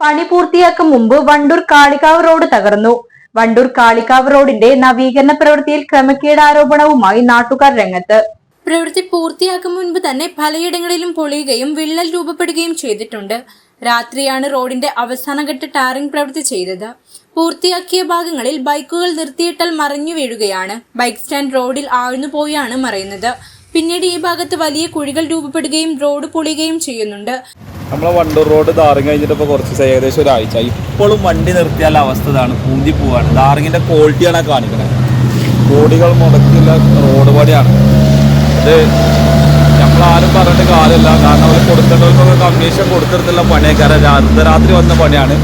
പണി പൂർത്തിയാക്കും മുമ്പ് വണ്ടൂർ കാളികാവ് റോഡ് തകർന്നു. വണ്ടൂർ കാളികാവ് റോഡിന്റെ നവീകരണ പ്രവൃത്തിയിൽ ക്രമക്കേട് ആരോപണവുമായി നാട്ടുകാർ രംഗത്ത്. പ്രവൃത്തി പൂർത്തിയാക്കും മുൻപ് തന്നെ പലയിടങ്ങളിലും പൊളിയുകയും വിള്ളൽ രൂപപ്പെടുകയും ചെയ്തിട്ടുണ്ട്. രാത്രിയാണ് റോഡിന്റെ അവസാനഘട്ട ടാറിംഗ് പ്രവൃത്തി ചെയ്തത്. പൂർത്തിയാക്കിയ ഭാഗങ്ങളിൽ ബൈക്കുകൾ നിർത്തിയിട്ടാൽ മറിഞ്ഞു വീഴുകയാണ്. ബൈക്ക് സ്റ്റാൻഡ് റോഡിൽ ആഴ്ന്നുപോയാണ് മറയുന്നത്. പിന്നീട് ഈ ഭാഗത്ത് വലിയ കുഴികൾ രൂപപ്പെടുകയും റോഡ് പൊളിയുകയും ചെയ്യുന്നുണ്ട്. നമ്മളെ വണ്ടൂർ റോഡ് ധാറിങ് കഴിഞ്ഞിട്ട് ഇപ്പോൾ കുറച്ച് ഏകദേശം ഒരാഴ്ച. ഇപ്പോഴും വണ്ടി നിർത്തിയാൽ അവസ്ഥ ഇതാണ്. പൂന്തി പോവാണ്. ധാറിങ്ങിന്റെ ക്വാളിറ്റിയാണ് കാണിക്കുന്നത് കോടികൾ മുടക്കിയുള്ള റോഡ് പണിയാണ്. അത് നമ്മളാരും പറഞ്ഞിട്ട് കാര്യമില്ല. കാരണം അവർ കൊടുക്കേണ്ടവർക്കൊക്കെ കമ്മീഷൻ കൊടുത്തിടത്തുള്ള പണിയൊക്കെ അർദ്ധരാത്രി വന്ന പണിയാണ്.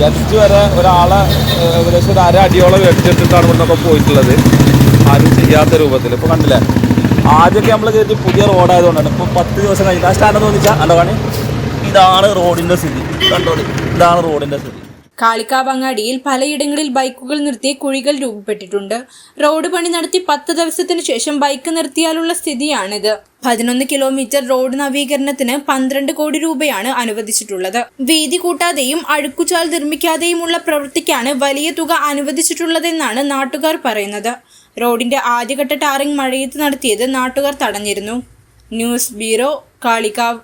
ജസ്റ്റ് വരെ ഒരാളെ ഏകദേശം ഒരു അര അടിയോളം എടുത്തിട്ടിട്ടാണ് ഇവിടുന്നൊക്കെ പോയിട്ടുള്ളത്. ആരും ചെയ്യാത്ത രൂപത്തിൽ ഇപ്പോൾ കണ്ടില്ലേ? ആദ്യമൊക്കെ നമ്മൾ കരുതി പുതിയ റോഡായതുകൊണ്ടാണ് ഇപ്പോൾ പത്ത് ദിവസം കഴിഞ്ഞിട്ട് ആ സ്റ്റാൻഡ് തോന്നിച്ചാൽ അല്ല കാണി? ഇതാണ് റോഡിന്റെ സ്ഥിതി. കണ്ടോളി ഇതാണ് റോഡിന്റെ സ്ഥിതി. കാളിക്കാവങ്ങാടിയിൽ പലയിടങ്ങളിൽ ബൈക്കുകൾ നിർത്തി കുഴികൾ രൂപപ്പെട്ടിട്ടുണ്ട്. റോഡ് പണി നടത്തി പത്ത് ദിവസത്തിന് ശേഷം ബൈക്ക് നിർത്തിയാലുള്ള സ്ഥിതിയാണിത്. പതിനൊന്ന് കിലോമീറ്റർ റോഡ് നവീകരണത്തിന് പന്ത്രണ്ട് കോടി രൂപയാണ് അനുവദിച്ചിട്ടുള്ളത്. വീതി കൂട്ടാതെയും അഴുക്കുചാൽ നിർമ്മിക്കാതെയുമുള്ള പ്രവൃത്തിക്കാണ് വലിയ തുക അനുവദിച്ചിട്ടുള്ളതെന്നാണ് നാട്ടുകാർ പറയുന്നത്. റോഡിന്റെ ആദ്യഘട്ട ടാറിംഗ് മഴയത്ത് നടത്തിയത് നാട്ടുകാർ തടഞ്ഞിരുന്നു. News bureau Kalikavu.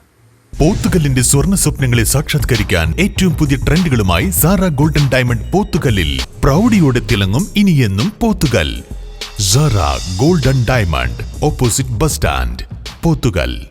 പോത്തുകല്ലിന്റെ സ്വർണ സ്വപ്നങ്ങളെ സാക്ഷാത്കരിക്കാൻ ഏറ്റവും പുതിയ ട്രെൻഡുകളുമായി സാറ ഗോൾഡൻ ഡയമണ്ട് പോത്തുകല്ലിൽ പ്രൗഢിയോടെ തിളങ്ങും ഇനിയെന്നും Pothukal. Sara golden diamond opposite bus stand Pothukal.